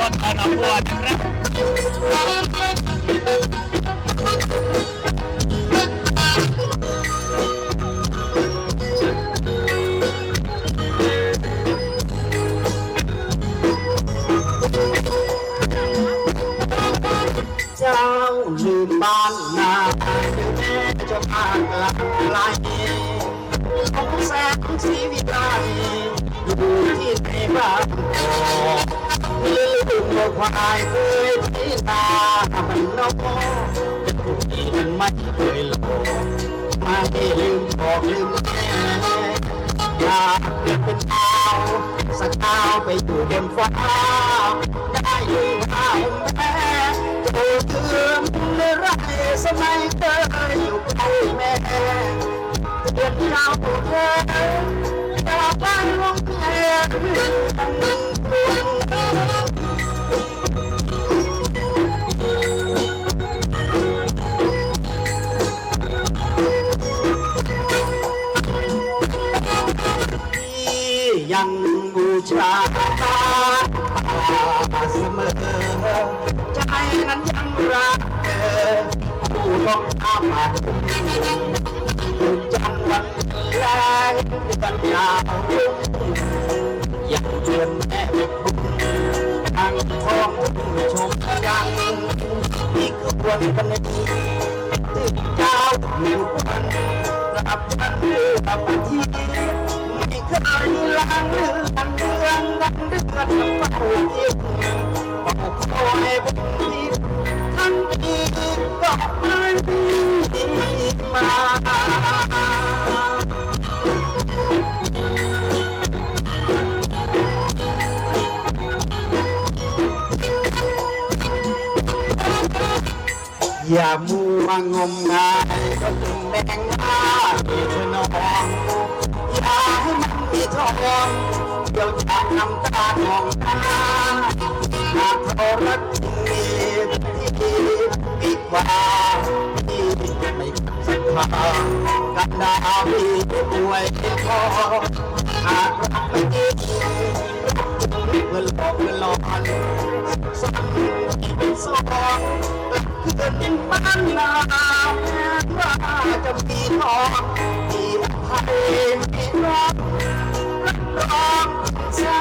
รถอนอวดนะครับ บ้างลืมว่าควายเคยที่นามันนกเป็นผู้ที่มันไม่เคยหลงมาให้ลืมบอกลืมแม่อยากเกิดเป็นดาวสักดาวไปอยู่บนฟ้า ได้ดูข้าวแม่โตเตือนในไรสมัยเคยอยู่ใกล้แม่เตือนเจ้าแท้อยากบ้านลงแม่ตั้ง ยังบูชาตาเสมอใจนั้นยังรักเธอผู้ต้องอามาอยู่จังหวัด แรงกันยาวรุ่งยังเดือนแม่บุญทางทองชมยังมีขบวนกันในที่เจ้าอยู่วันรับกันเรือกับที่ไม่เคยล้างเลือนเดือนดันเดือนเฝ้าเยิ้มบอกคอยบุญที่ อย่ามัวงมงายก็ถึงแดงหน้าที่เธอนองอย่าให้มันมีทองเดี๋ยวจะนำตาหนองตาหากเขารักจริงมีที่ดีกว่าที่ไม่ขัดศรัทธากันดาวที่ป่วยพอ เกิดเป็นานาว่าจะมีทองมีไทยมีรักรักรองชา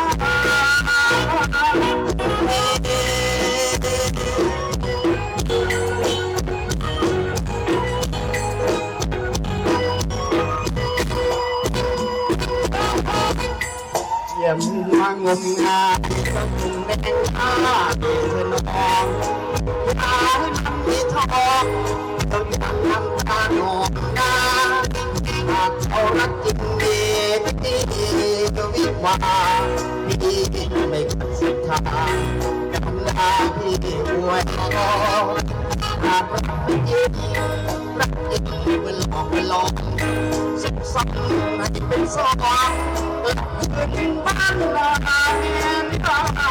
อย่ามมางมงายต้องถึงแดงข้าเธอนอง ตาฉันมีทองต้อยังนำตาหนองนาหากเขารักจริงดีดีวิวาพี่ไม่ขัดศรัทธากำลาพี่อวยพรหากรักจริงรักจริงเป็นหลอกเป็นหลอกสุขสันต์ให้เป็นสองเกิดขึ้นบ้านนาแม่นาจะ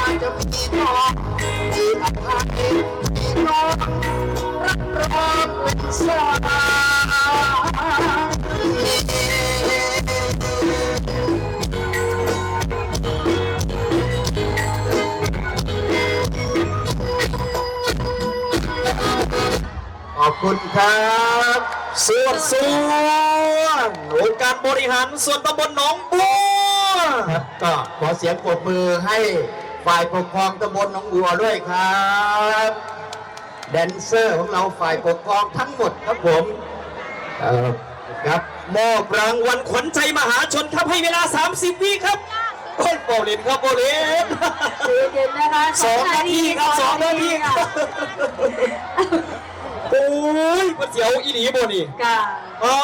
ขอบคุณครับส่วนส่วนองค์การบริหารส่วนตำบลหนองบัวครับก็ขอเสียงปรบมือให้ฝ่ายปกครองตำบลหนองบัวด้วยครับ แดนเซอร์ของเราฝ่ายปกครองทั้งหมดครับผมเอ่อครับมอบรางวัลขวัญใจมหาชนครับให้เวลา 30 วิครับโอ้ยโบลินครับโบลินเย็นๆนะคะสองนาทีครับสองนาทีครับโอ้ยมันเสียวอีหลีโบนี่ค่ะอ๋อ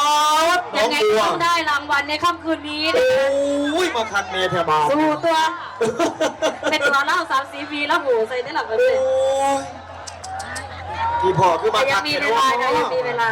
หนยัองงไงบัก็วต้องได้รางวัลในค่ำคืนนี้โอนะคะ้ยมาคัดเมทบาลสู้ตัว เป็นตัวเล่าสามสีปีแล้วหูใส่ได้หลับกันโอ้เลย ยพี่พ่อคือมาแต่ยัคังดมีเมเวลานะยังมีเวลา